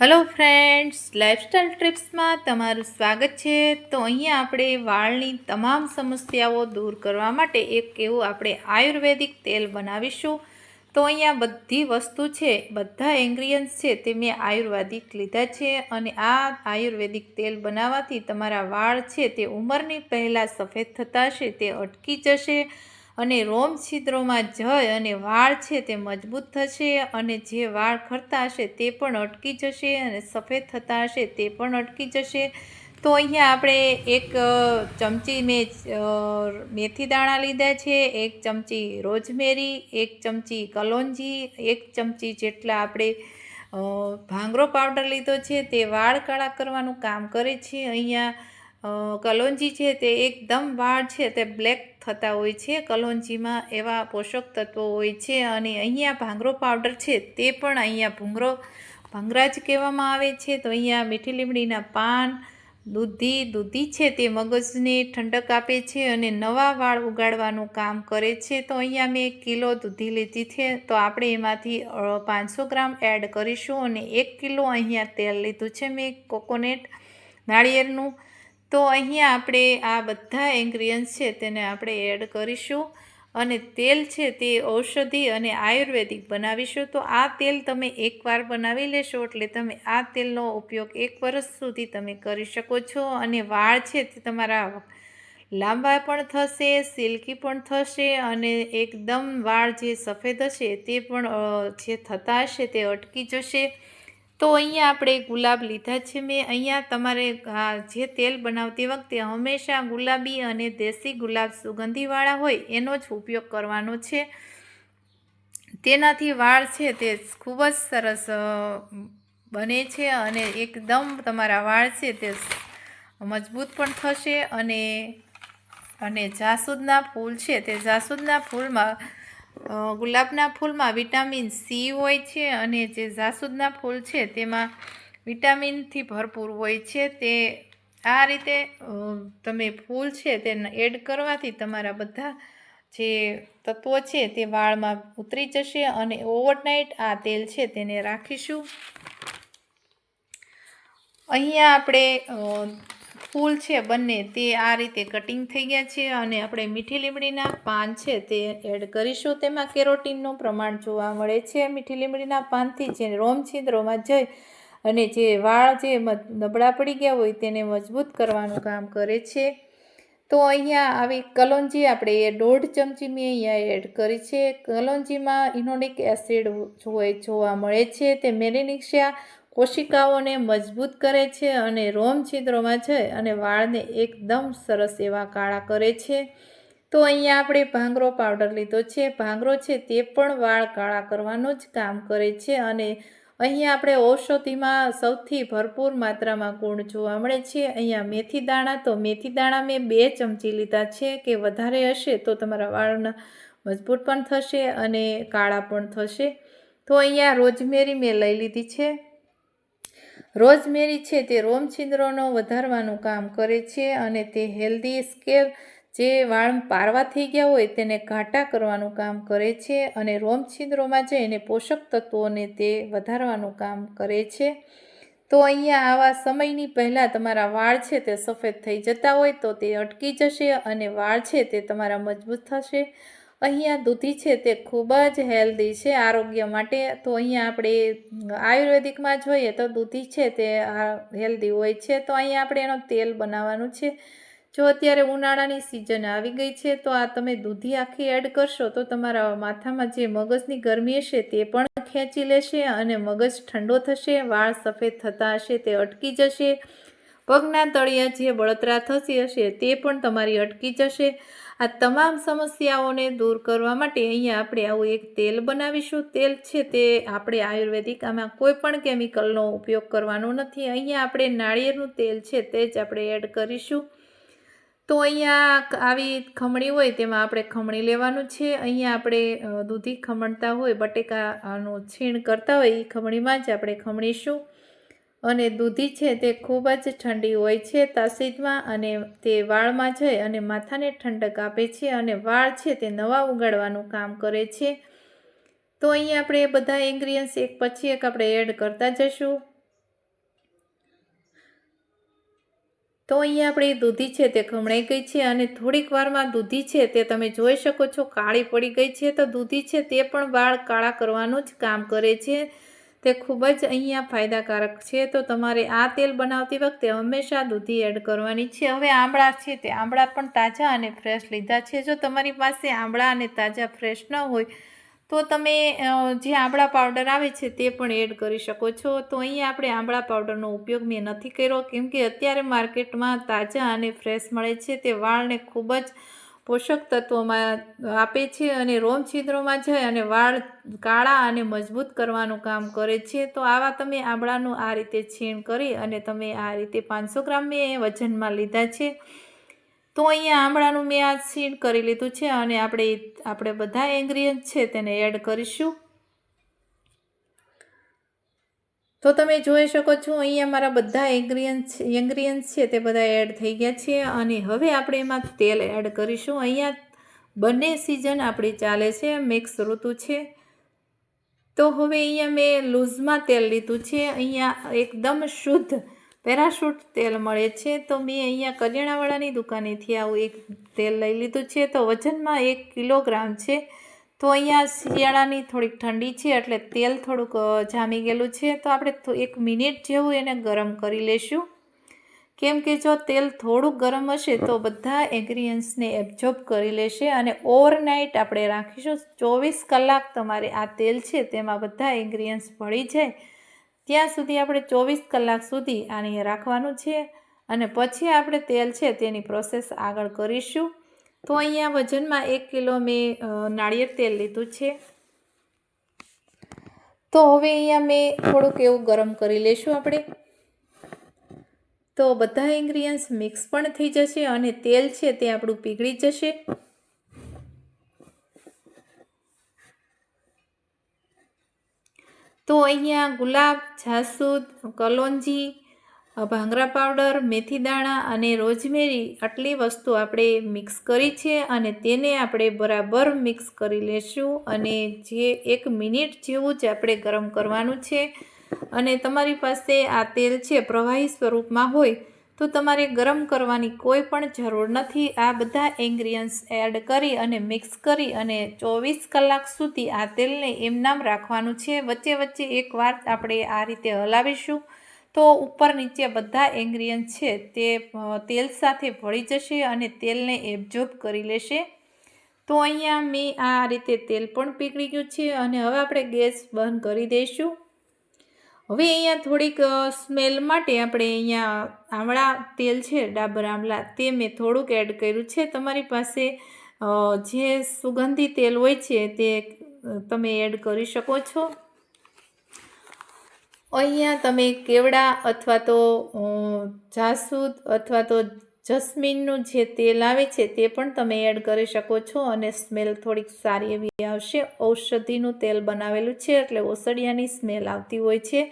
Hello friends lifestyle ટ્રિપ્સમાં તમારું સ્વાગત છે. તો અહીંયા આપણે વાળની તમામ સમસ્યાઓ દૂર કરવા માટે એક એવું આપણે આયુર્વેદિક તેલ બનાવીશું. તો અહીંયા બધી વસ્તુ છે, બધા ઇન્ગ્રીડિયન્ટ્સ છે તે મેં આયુર્વેદિક લીધા છે અને આ આયુર્વેદિક તેલ બનાવવાથી તમારા વાળ છે તે ઉંમરની પહેલાં સફેદ થતા હશે, તે અટકી જશે. અને રોમ છિદ્રોમાં જય અને વાળ છે તે મજબૂત થશે અને જે વાળ ખરતા હશે તે પણ અટકી જશે અને સફેદ થતા હશે તે પણ અટકી જશે. તો અહીંયા આપણે એક ચમચી મેં મેથી દાણા લીધા છે, એક ચમચી રોજમેરી, એક ચમચી કલોંજી, એક ચમચી જેટલા આપણે ભાંગરો પાવડર લીધો છે તે વાળ કાળા કરવાનું કામ કરે છે. અહીંયા કલોંજી છે તે એકદમ વાળ છે તે બ્લેક થતા હોય છે. કલોંજીમાં એવા પોષક તત્વો હોય છે અને અહીંયા ભાંગરો પાવડર છે તે પણ અહીંયા ભૂંગરો, ભંગરાજ કહેવામાં આવે છે. તો અહીંયા મીઠી લીમડીના પાન, દૂધી દૂધી છે તે મગજને ઠંડક આપે છે અને નવા વાળ ઉગાડવાનું કામ કરે છે. તો અહીંયા મેં કિલો દૂધી લીધી છે. તો આપણે એમાંથી પાંચસો ગ્રામ એડ કરીશું અને એક કિલો અહીંયા તેલ લીધું છે. મેં કોકોનેટ, નાળિયેરનું તો અહીંયા આપણે આ બધા ઇન્ગ્રીડિયન્ટ્સ છે તેને આપણે એડ કરીશું અને તેલ છે તે ઔષધિ અને આયુર્વેદિક બનાવીશું. તો આ તેલ તમે એકવાર બનાવી લેશો એટલે તમે આ તેલનો ઉપયોગ એક વર્ષ સુધી તમે કરી શકો છો અને વાળ છે તે તમારા લાંબા પણ થશે, સિલ્કી પણ થશે અને એકદમ વાળ જે સફેદ હશે તે પણ જે થતા હશે તે અટકી જશે. તો અહીંયા આપણે ગુલાબ લીધા છે મેં. અહીંયા તમારે જે તેલ બનાવતી વખતે હંમેશા ગુલાબી અને દેશી ગુલાબ સુગંધીવાળા હોય, એનો જ ઉપયોગ કરવાનો છે. તેનાથી વાળ છે તે ખૂબ જ સરસ બને છે અને એકદમ તમારા વાળ છે તે મજબૂત પણ થશે અને અને જાસૂદના ફૂલ છે તે જાસૂદના ફૂલમાં ગુલાબના ફૂલમાં વિટામિન સી હોય છે અને જે જાસૂદના ફૂલ છે તેમાં વિટામિનથી ભરપૂર હોય છે. તે આ રીતે તમે ફૂલ છે તેને એડ કરવાથી તમારા બધા જે તત્વો છે તે વાળમાં ઉતરી જશે અને ઓવરનાઇટ આ તેલ છે તેને રાખીશું. અહીંયા આપણે ફૂલ છે બંને, તે આ રીતે કટિંગ થઈ ગયા છે અને આપણે મીઠી લીમડીના પાન છે તે એડ કરીશું. તેમાં કેરોટીનનું પ્રમાણ જોવા મળે છે. મીઠી લીમડીના પાનથી જે રોમ છિદ્રોમાં જઈ અને જે વાળ જે નબળા પડી ગયા હોય તેને મજબૂત કરવાનું કામ કરે છે. તો અહીંયા આવી કલોંજી આપણે એ દોઢ ચમચી મેં અહીંયા એડ કરી છે. કલોંજીમાં ઇનોનિક એસિડ હોય જોવા મળે છે. તે મેલેનિક્સિયા કોશિકાઓને મજબૂત કરે છે અને રોમ છિદ્રોમાં છે અને વાળને એકદમ સરસ એવા કાળા કરે છે. તો અહીંયા આપણે ભાંગરો પાવડર લીધો છે. ભાંગરો છે તે પણ વાળ કાળા કરવાનું જ કામ કરે છે અને અહીંયા આપણે ઔષધિમાં સૌથી ભરપૂર માત્રામાં ગુણ જોવા મળે છે. અહીંયા મેથી દાણા, તો મેથી દાણા મેં બે ચમચી લીધા છે કે વધારે હશે તો તમારા વાળના મજબૂત પણ થશે અને કાળા પણ થશે. તો અહીંયા રોજમેરી મેં લઈ લીધી છે. રોઝમેરી છે તે રોમ છિદ્રોનો વધારવાનું કામ કરે છે અને તે હેલ્ધી સ્કેલ જે વાળ પારવા થઈ ગયા હોય તેને ઘાટા કરવાનું કામ કરે છે અને રોમ છિદ્રોમાં જઈને પોષક તત્વોને તે વધારવાનું કામ કરે છે. તો અહીંયા આવા સમયની પહેલાં તમારા વાળ છે તે સફેદ થઈ જતા હોય તો તે અટકી જશે અને વાળ છે તે તમારા મજબૂત થશે. અહીંયા દૂધી છે તે ખૂબ જ હેલ્ધી છે આરોગ્ય માટે. તો અહીંયા આપણે આયુર્વેદિકમાં જોઈએ તો દૂધી છે તે હેલ્ધી હોય છે. તો અહીંયા આપણે એનો તેલ બનાવવાનું છે. જો અત્યારે ઉનાળાની સિઝન આવી ગઈ છે તો આ તમે દૂધી આખી એડ કરશો તો તમારા માથામાં જે મગજની ગરમી હશે તે પણ ખેંચી લેશે અને મગજ ઠંડો થશે, વાળ સફેદ થતા હશે, તે અટકી જશે. પગના તળિયા જે બળતરા થતી હશે તે પણ તમારી અટકી જશે. આ તમામ સમસ્યાઓને દૂર કરવા માટે અહીંયા આપણે આવું એક તેલ બનાવીશું. તેલ છે તે આપણે આયુર્વેદિક આમાં કોઈ પણ કેમિકલનો ઉપયોગ કરવાનો નથી. અહીંયા આપણે નાળિયેરનું તેલ છે તે જ આપણે એડ કરીશું. તો અહીંયા આવી ખમણી હોય તેમાં આપણે ખમણી લેવાનું છે. અહીંયા આપણે દૂધી ખમણતા હોય, બટેકાનું છીણ કરતા હોય એ ખમણીમાં જ આપણે ખમણીશું. અને દૂધી છે તે ખૂબ જ ઠંડી હોય છે તાસીદમાં અને તે વાળમાં જઈ અને માથાને ઠંડક આપે છે અને વાળ છે તે નવા ઉગાડવાનું કામ કરે છે. તો અહીં આપણે બધા ઇન્ગ્રીડિયન્ટ્સ એક પછી એક આપણે એડ કરતા જશું તો અહીં આપણી દૂધી છે તે ખમણાઈ ગઈ છે અને થોડીક વારમાં દૂધી છે તે તમે જોઈ શકો છો કાળી પડી ગઈ છે. તો દૂધી છે તે પણ વાળ કાળા કરવાનું જ કામ કરે છે. તે ખૂબ જ અહીંયા ફાયદાકારક છે. તો તમારે આ તેલ બનાવતી વખતે હંમેશા દૂધી એડ કરવાની છે. હવે આંબળા છે તે આંબળા પણ તાજા અને ફ્રેશ લીધા છે. જો તમારી પાસે આંબળા અને તાજા ફ્રેશ ન હોય, તો તમે જે આંબળા પાવડર આવે છે તે પણ એડ કરી શકો છો. તો અહીંયા આપણે આંબળા પાવડરનો ઉપયોગ મેં નથી કર્યો, કેમ કે અત્યારે માર્કેટમાં તાજા અને ફ્રેશ મળે છે. તે વાળને ખૂબ જ પોષક તત્વોમાં આપે છે અને રોમ છિદ્રોમાં જાય અને વાળ કાળા અને મજબૂત કરવાનું કામ કરે છે. તો આવા તમે આંબળાનું આ રીતે છીણ કરી અને તમે આ રીતે પાંચસો ગ્રામ મેં વજનમાં લીધા છે. તો અહીંયા આંબળાનું મેં આ છીણ કરી લીધું છે અને આપણે આપણે બધા ઇન્ગ્રીડિયન્ટ છે તેને એડ કરીશું. તો તમે જોઈ શકો છો, અહીંયા મારા બધા ઇન્ગ્રીડિયન્ટ ઇન્ગ્રીડિયન્ટ છે તે બધા એડ થઈ ગયા છે અને હવે આપણે એમાં તેલ એડ કરીશું. અહીંયા બંને સિઝન આપણી ચાલે છે મિક્સ ઋતુ છે. તો હવે અહીંયા મેં લૂઝમાં તેલ લીધું છે, અહીંયા એકદમ શુદ્ધ પેરાશૂટ તેલ મળે છે. તો મેં અહીંયા કરિયાણાવાળાની દુકાનેથી આવું એક તેલ લઈ લીધું છે. તો વજનમાં એક કિલોગ્રામ છે. તો અહીંયા શિયાળાની થોડીક ઠંડી છે એટલે તેલ થોડુંક જામી ગયેલું છે. તો આપણે એક મિનિટ જેવું એને ગરમ કરી લેશું. કેમ કે જો તેલ થોડુંક ગરમ હશે તો બધા ઇન્ગ્રીડિયન્ટ્સને એબ્ઝોર્બ કરી લેશે અને ઓવરનાઇટ આપણે રાખીશું. ચોવીસ કલાક તમારે આ તેલ છે તેમાં બધા ઇન્ગ્રીડિયન્ટ્સ ભળી જાય. ત્યાં સુધી આપણે ચોવીસ કલાક સુધી આને રાખવાનું છે અને પછી આપણે તેલ છે તેની પ્રોસેસ આગળ કરીશું. તો અહીંયા વજનમાં એક કિલો મેં નાળિયેર તેલ લીધું છે. તો હવે અહીંયા મેં થોડુંક એવું ગરમ કરી લેશું આપણે. તો બધા ઇન્ગ્રીડિયન્ટ્સ મિક્સ પણ થઈ જશે અને તેલ છે તે આપણું પીગળી જશે. તો અહીંયા ગુલાબ, જાસૂદ, કલોંજી ભાંગરા પાવડર, મેથી દાણા અને રોજમેરી આટલી વસ્તુ આપણે મિક્સ કરી છે અને તેને આપણે બરાબર મિક્સ કરી લેશું અને જે એક મિનિટ જેવું જ આપણે ગરમ કરવાનું છે અને તમારી પાસે આ તેલ છે પ્રવાહી સ્વરૂપમાં હોય તો તમારે ગરમ કરવાની કોઈ પણ જરૂર નથી. આ બધા ઇન્ગ્રીડિયન્ટ્સ એડ કરી અને મિક્સ કરી અને ચોવીસ કલાક સુધી આ તેલને એમનામ રાખવાનું છે. વચ્ચે વચ્ચે એકવાર આપણે આ રીતે હલાવીશું. તો ઉપર નીચે બધા ઇન્ગ્રીડિયન્ટ છે તે તેલ સાથે ભળી જશે અને તેલને એબ્ઝોર્બ કરી લેશે. તો અહીંયા મેં આ રીતે તેલ પણ પીગળી ગયું છે અને હવે આપણે ગેસ બંધ કરી દઈશું. હવે અહીંયા થોડીક સ્મેલ માટે આપણે અહીંયા આમળા તેલ છે, ડાબર આમળા, તે મેં થોડુંક એડ કર્યું છે. તમારી પાસે જે સુગંધી તેલ હોય છે તે તમે એડ કરી શકો છો. અહીંયા તમે કેવડા અથવા તો જાસૂદ અથવા તો જસ્મીનનું જે તેલ આવે છે તે પણ તમે એડ કરી શકો છો અને સ્મેલ થોડીક સારી એવી આવશે. ઔષધિનું તેલ બનાવેલું છે એટલે ઓસડિયાની સ્મેલ આવતી હોય છે.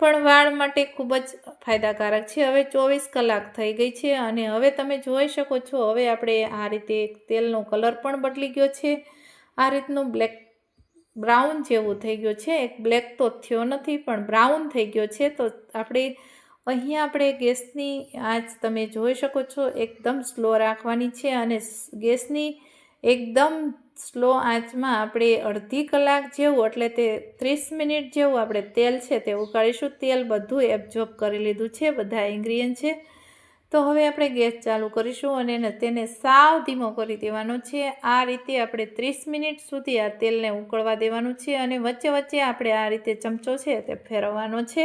પણ વાળ માટે ખૂબ જ ફાયદાકારક છે. હવે ચોવીસ કલાક થઈ ગઈ છે અને હવે તમે જોઈ શકો છો, હવે આપણે આ રીતે તેલનો કલર પણ બદલી ગયો છે. આ રીતનું બ્લેક બ્રાઉન જેવું થઈ ગયું છે. એક બ્લેક તો થયો નથી, પણ બ્રાઉન થઈ ગયો છે. તો આપણે અહીંયા આપણે ગેસની આંચ તમે જોઈ શકો છો, એકદમ સ્લો રાખવાની છે અને ગેસની એકદમ સ્લો આંચમાં આપણે અડધી કલાક જેવું, એટલે તે ત્રીસ મિનિટ જેવું આપણે તેલ છે તે ઉકાળીશું. તેલ બધું એબ્ઝોર્બ કરી લીધું છે, બધા ઇન્ગ્રીડિયન્ટ છે. તો હવે આપણે ગેસ ચાલુ કરીશું અને તેને સાવ ધીમો કરી દેવાનો છે. આ રીતે આપણે ત્રીસ મિનિટ સુધી આ તેલને ઉકળવા દેવાનું છે અને વચ્ચે વચ્ચે આપણે આ રીતે ચમચો છે તે ફેરવવાનો છે.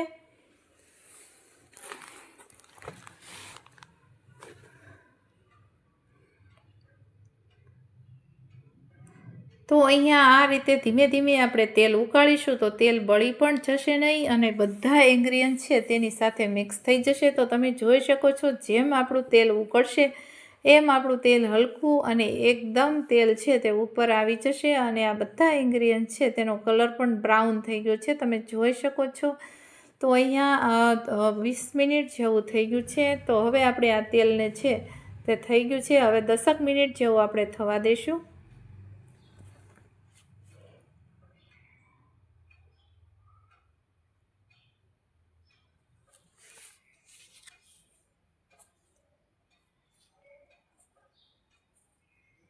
તો અહીંયા આ રીતે ધીમે ધીમે આપણે તેલ ઉકાળીશું તો તેલ બળી પણ જશે નહીં અને બધા ઇન્ગ્રીડિયન્ટ છે તેની સાથે મિક્સ થઈ જશે. તો તમે જોઈ શકો છો જેમ આપણું તેલ ઉકળશે, એમ આપણું તેલ હલકું અને એકદમ તેલ છે તે ઉપર આવી જશે અને આ બધા ઇન્ગ્રીડિયન્ટ છે તેનો કલર પણ બ્રાઉન થઈ ગયો છે. તમે જોઈ શકો છો. તો અહીંયા વીસ મિનિટ જેવું થઈ ગયું છે. તો હવે આપણે આ તેલને છે તે થઈ ગયું છે. હવે દસક મિનિટ જેવું આપણે થવા દઈશું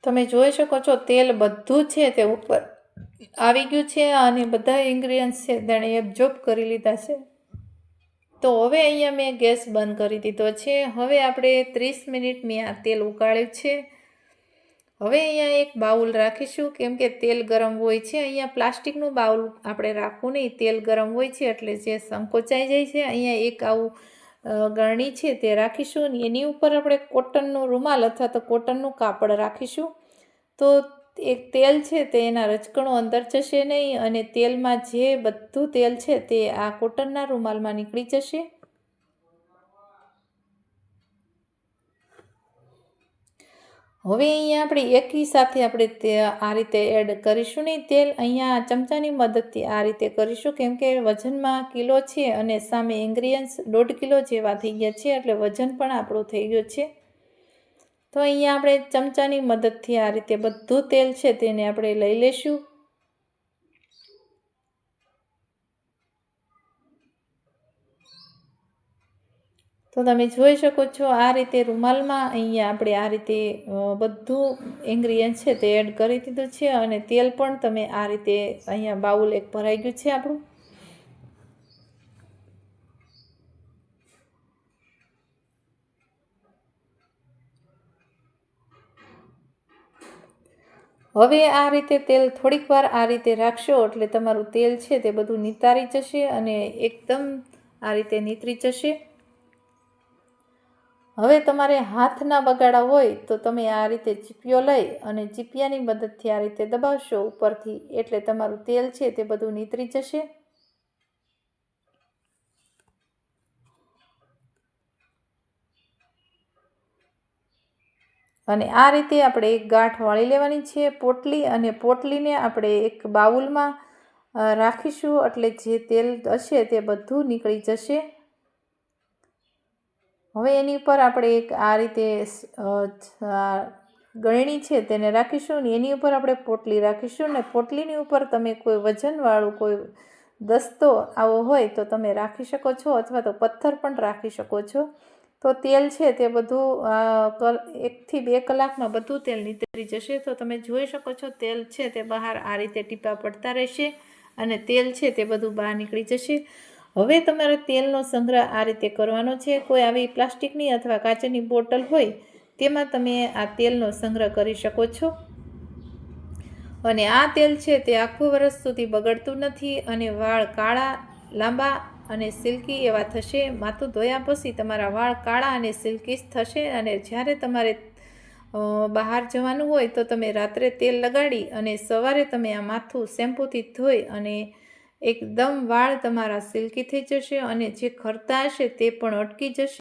તમે જોઈ શકો છો, તેલ બધું છે તે ઉપર. આવી ગયું છે અને બધા ઇન્ગ્રીડિયન્ટ્સ છે, તેણે એબ્ઝોર્બ કરી લીધા છે. તો હવે અહીંયા મેં ગેસ બંધ કરી દીધો છે. હવે આપણે ત્રીસ મિનિટ મેં આ તેલ ઉકાળ્યું છે. હવે અહીંયા એક બાઉલ રાખીશું, કેમ કે તેલ ગરમ હોય છે. અહીંયા પ્લાસ્ટિકનું બાઉલ આપણે રાખવું નહીં, તેલ ગરમ હોય છે એટલે જે સંકોચાઈ જાય છે, અહીંયા એક આવું ગરણી છે તે રાખીશું અને એની ઉપર આપણે કોટનનું રૂમાલ અથવા તો કોટનનું કાપડ રાખીશું. તો એક તેલ છે તે એના રચકણો અંદર જશે નહીં અને તેલમાં જે બધું તેલ છે તે આ કોટનના રૂમાલમાં નીકળી જશે. હવે અહીંયા આપણે એકી સાથે આપણે તે આ રીતે એડ કરીશું નહીં. તેલ અહીંયા ચમચાની મદદથી આ રીતે કરીશું. કેમ કે વજનમાં કિલો છે અને સામે ઇન્ગ્રીડિયન્ટ્સ દોઢ કિલો જેવા થઈ ગયા છે, એટલે વજન પણ આપણું થઈ ગયું છે. તો અહીંયા આપણે ચમચાની મદદથી આ રીતે બધું તેલ છે તેને આપણે લઈ લેશું તો તમે જોઈ શકો છો આ રીતે રૂમાલમાં અહીંયા આપણે આ રીતે બધું ઇન્ગ્રીડિયન્ટ છે તે એડ કરી દીધું છે અને તેલ પણ તમે આ રીતે અહીંયા બાઉલ એક ભરાઈ ગયું છે આપણું. હવે આ રીતે તેલ થોડીક વાર આ રીતે રાખશો એટલે તમારું તેલ છે તે બધું નિતારી જશે અને એકદમ આ રીતે નીતરી જશે. હવે તમારે હાથ ના બગાડા હોય તો તમે આ રીતે ચીપિયો લઈ અને ચીપિયાની મદદથી આ રીતે દબાવશો ઉપરથી, એટલે તમારું તેલ છે તે બધું નીતરી જશે. અને આ રીતે આપણે એક ગાંઠ વાળી લેવાની છે પોટલી, અને પોટલીને આપણે એક બાઉલમાં રાખીશું એટલે જે તેલ હશે તે બધું નીકળી જશે. હવે એની ઉપર આપણે એક આ રીતે ગળણી છે તેને રાખીશું ને એની ઉપર આપણે પોટલી રાખીશું ને પોટલીની ઉપર તમે કોઈ વજનવાળું કોઈ દસ્તો આવો હોય તો તમે રાખી શકો છો અથવા તો પથ્થર પણ રાખી શકો છો. તો તેલ છે તે બધું એકથી બે કલાકમાં બધું તેલ નીતરી જશે. તો તમે જોઈ શકો છો તેલ છે તે બહાર આ રીતે ટીપા પડતા રહેશે અને તેલ છે તે બધું બહાર નીકળી જશે. હવે તમારે તેલનો સંગ્રહ આ રીતે કરવાનો છે. કોઈ આવી પ્લાસ્ટિકની અથવા કાચની બોટલ હોય, તેમાં તમે આ તેલનો સંગ્રહ કરી શકો છો. અને આ તેલ છે તે આખું વર્ષ સુધી બગડતું નથી અને વાળ કાળા, લાંબા અને સિલ્કી એવા થશે. માથું ધોયા પછી તમારા વાળ કાળા અને સિલ્કી થશે અને જ્યારે તમારે બહાર જવાનું હોય તો તમે રાત્રે તેલ લગાડી અને સવારે તમે આ માથું શેમ્પૂથી ધોઈ અને એકદમ વાળ તમારા સિલ્કી થઈ જશે અને જે ખરતા હશે તે પણ અટકી જશે.